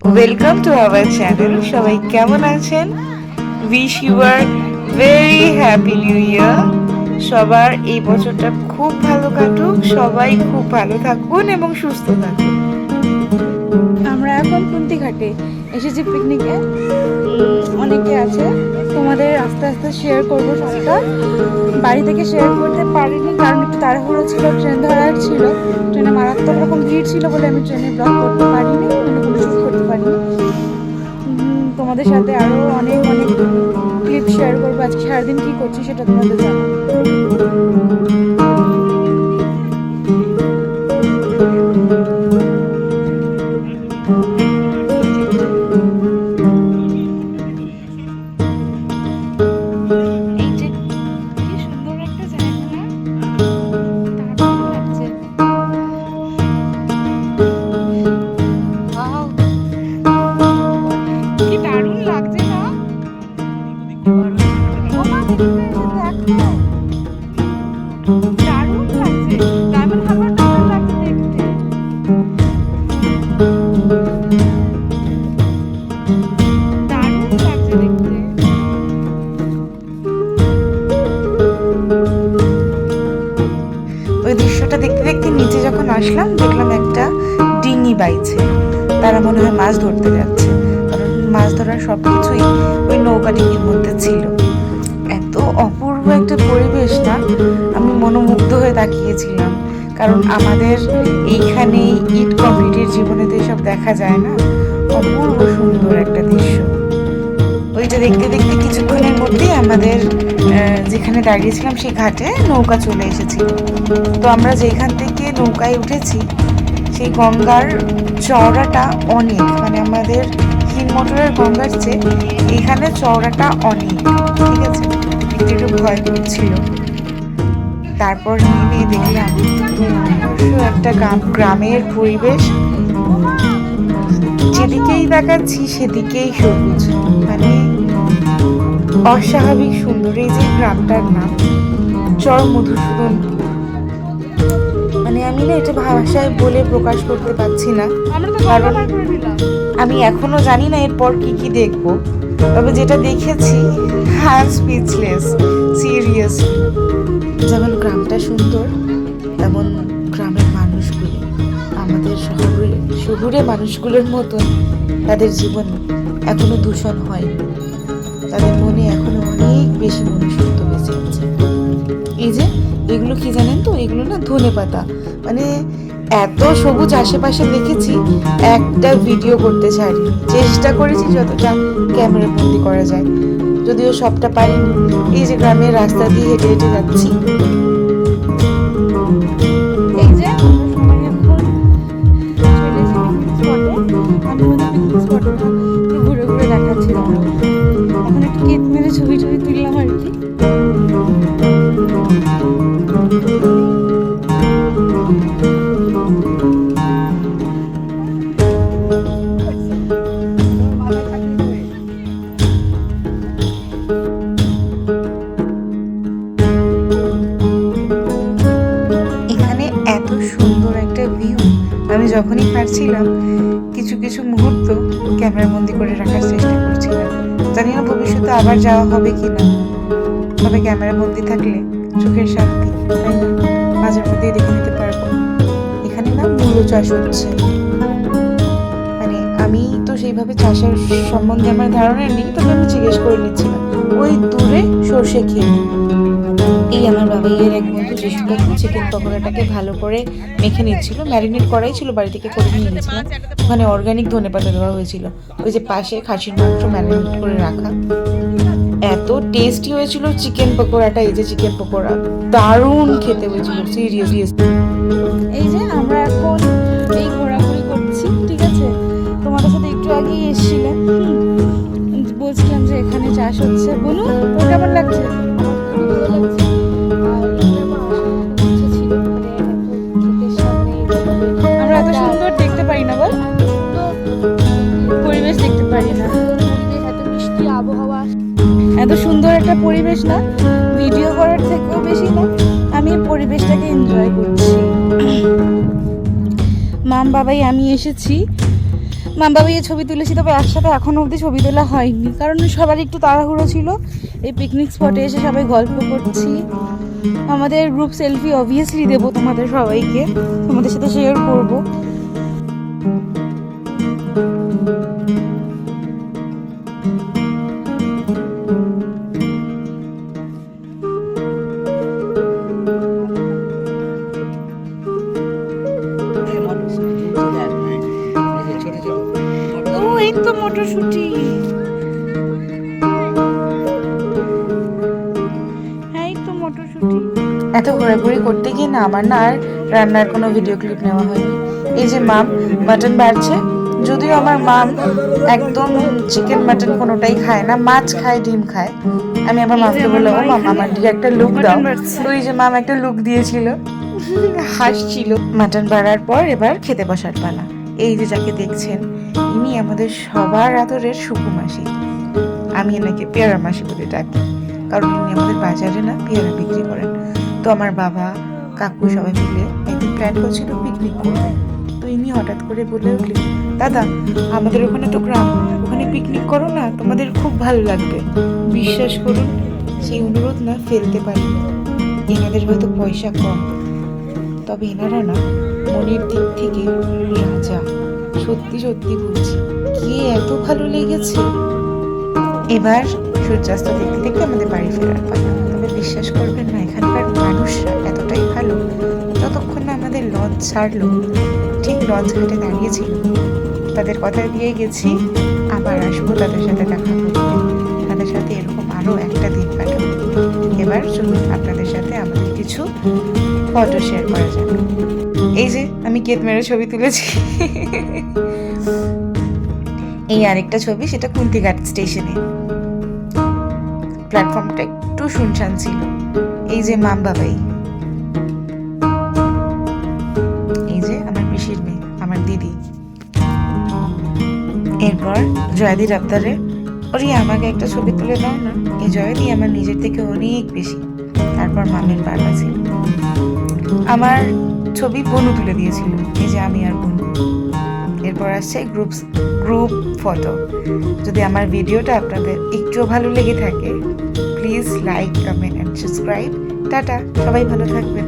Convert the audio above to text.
Welcome to our channel সবাই কেমন আছেন? Wish you a very happy new year সবার এই বছরটা খুব ভালো কাটুক, সবাই খুব ভালো থাকুন এবং সুস্থ থাকুন। আমরা এখন কুন্তিঘাটে এসেছি পিকনিকে অনেকে আছে, তোমাদের আস্তে আস্তে শেয়ার করব সবটা। বাড়ি থেকে শেয়ার করতে পারিনি, কারণ একটু তাড়াহুড়ো ছিল ট্রেন ধরার ছিল। ট্রেনে মারাত্মক রকম ভিড় ছিল বলে আমি ট্রেনে ব্লগ করতে সাথে আরও অনেক অনেক ক্লিপ শেয়ার করব। আজকে সারাদিন কী করছি সেটা তোমাদের জানাব। যখন আসলাম, দেখলাম একটা ডিঙি বাইছে। তারা মনে হয় মাছ ধরতে যাচ্ছে। মাছ ধরার সব কিছুই ওই নৌকা ডিঙির মধ্যে ছিল। এত অপূর্ব একটা পরিবেশ না? আমি মনোমুগ্ধ হয়ে তাকিয়েছিলাম। কারণ আমাদের এইখানে ইট কমপ্লিটের জীবনে তো এসব দেখা যায় না? অপূর্ব সুন্দর একটা দৃশ্য। ওইটা দেখতে দেখতে কিছুক্ষণের মধ্যেই আমাদের যেখানে দাঁড়িয়েছিলাম সেই ঘাটে নৌকা চলে এসেছিল। তো আমরা যেখান থেকে নৌকায় উঠেছি, সেই গঙ্গার চওড়াটা অনেক মানে আমাদের হিন মোটরের গঙ্গার চেয়ে এখানে চওড়াটা অনেক, ঠিক আছে? একটু একটু ভয় করছিল। তারপর নেমে দেখলাম একটা গ্রাম, গ্রামের পরিবেশ। যেদিকেই দেখাচ্ছি সেদিকেই সবুজ মানে অস্বাভাবিক সুন্দর। এই যে গ্রামটার নাম চর মধুসূদনপুর আমি না এটা ভাষায় বলে প্রকাশ করতে পারছি না। কারণ- আমি এখনও জানি না এরপর কি কি দেখব। তবে যেটা দেখেছি হ্যাঁ স্পিচলেস সিরিয়াস। যেমন গ্রামটা সুন্দর তেমন গ্রামের মানুষগুলো আমাদের শহরে শহুরে মানুষগুলোর মতন তাদের জীবন এখনও দূষণ হয় তাদের মনে এখনও অনেক বেশি মনুষ্যত্ব বেঁচে আছে। এই যে এগুলো কি জানেন তো? এগুলো না ধনে পাতা। মানে এত সবুজ আশেপাশে দেখেছি, একটা ভিডিও করতে চাই চেষ্টা করেছি যতটা ক্যামেরা বন্দি করা যায়। যদিও সবটা পারিনি। এই যে গ্রামের রাস্তা দিয়ে হেঁটে হেঁটে যাচ্ছি। যখনই পারছিলাম কিছু কিছু মুহূর্ত ক্যামেরা বন্দি করে রাখার চেষ্টা করছিলাম। জানি না ভবিষ্যতে আবার যাওয়া হবে কি না। তবে ক্যামেরা বন্দি থাকলে চোখের শান্তি, তাই না? মধ্যেই দেখে নিতে পারব। এখানে না মূল্য চাষ হচ্ছে। মানে আমি তো সেইভাবে চাষের সম্বন্ধে আমার ধারণা নেই, তবে আমি জিজ্ঞেস করে নিচ্ছিলাম। ওই দূরে সর্ষে খেয়ে এই আমার বাবাইয়ের এক বন্ধু কাকু চিকেন পকোড়াটাকে ভালো করে মেখে নিচ্ছিল, ম্যারিনেট করাই ছিল, বাড়ি থেকে করে নিয়ে গেছিলাম ওখানে অর্গানিক ধনে পাতা দেওয়া হয়েছিল। ওই যে পাশে খাসির মাংস ম্যারিনেট করে রাখা। এত টেস্টি হয়েছিল চিকেন পকোড়াটা, এই যে চিকেন পকোড়া। দারুণ খেতে হয়েছিল, সিরিয়াসলি। এই যে আমরা এখন এই ঘোরাঘুরি করছি, ঠিক আছে? তোমাদের সাথে একটু আগেই এসেছিলাম। বলছিলাম যে এখানে চাষ হচ্ছে। বলুন কেমন লাগছে? এত সুন্দর একটা পরিবেশ না ভিডিও করার থেকেও বেশি না, আমি পরিবেশটাকে এনজয় করছি। মাম বাবাই, আমি এসেছি। মা বাবিয়ে ছবি তুলেছি, তবে একসাথে এখনও অবধি ছবি তোলা হয়নি, কারণ সবার একটু তাড়াহুড়ো ছিল। এই পিকনিক স্পটে এসে সবাই গল্প করছি। আমাদের গ্রুপ সেলফি অবভিয়াসলি দেবো তোমাদের সবাইকে, তোমাদের সাথে শেয়ার করব। ও তো মটরশুটি। এত ঘোরাঘুরি করতে গিয়ে না আমার না আর রান্নার কোনো ভিডিও ক্লিপ নেওয়া হয়নি। এই যে মাম মাটন বাড়ছে। যদিও আমার মাম একদম চিকেন মাটন কোনোটাই খায় না মাছ খায় ডিম খায়। আমি আমার মামকে বললাম ও মাম আমার দিকে একটা লুক দাও। তো এই যে মাম একটা লুক দিয়েছিল। হাসছিল। মাটন বাড়ার পর এবার খেতে বসার পালা। এই যে যাকে দেখছেন, ইনি আমাদের সবার আদরের সুকু মাসি আমি এনাকে পেয়ারা মাসি বলে ডাকি, কারণ ইনি আমাদের বাজারে না পেয়ারা বিক্রি করেন। তো আমার বাবা, কাকু সবাই মিলে একদিন প্ল্যান করছিল পিকনিক করবে। তো ইনি হঠাৎ করে বলে উঠলেন, দাদা, আমাদের ওখানে তো গ্রাম, ওখানে পিকনিক করো না, তোমাদের খুব ভালো লাগবে। বিশ্বাস করুন, সেই অনুরোধ না ফেলতে পারি এনাদের হয়তো পয়সা কম। তবে এনারা না মনের দিক থেকে সত্যি সত্যি বলছি। কি এত ভালো লেগেছে? এবার সূর্যাস্ত দেখতে দেখতে আমাদের বাড়ি ফেরার পালা। তবে বিশ্বাস করবেন না, এখানকার মানুষরা এতটাই ভালো, যতক্ষণ না আমাদের লঞ্চ ছাড়লো। ঠিক লঞ্চ ঘাটে দাঁড়িয়েছিল তাদের কথা দিয়ে গেছি। আবার আসব তাদের সাথে দেখা করতে। তাদের সাথে এরকম আরও একটা দিন কাটাবো। এবার চলুন আপনাদের সাথে আমাদের কিছু ফটো শেয়ার করা যাবে এই যে, আমি কেত মেরে ছবি তুলেছি। এই আরেকটা ছবি, সেটা কুন্তিঘাট স্টেশনে। প্ল্যাটফর্মটা একটু শুনশান ছিল। এই যে মাম বাবাই। এই যে আমার পিসির মেয়ে, আমার দিদি। এরপর জয়দি ডাক্তারে ওরি, আমাকে একটা ছবি তুলে দাও না। এই জয়দি আমার নিজের থেকে অনেক বেশি। তারপর মামের বাবা ছিল। আমার ছবি বনু তুলে দিয়েছিল। এই যে আমি আর বনু। এরপর আসছে গ্রুপ গ্রুপ ফটো যদি আমার ভিডিওটা আপনাদের একটুও ভালো লেগে থাকে please like comment and subscribe tata, সবাই ভালো থাকবেন।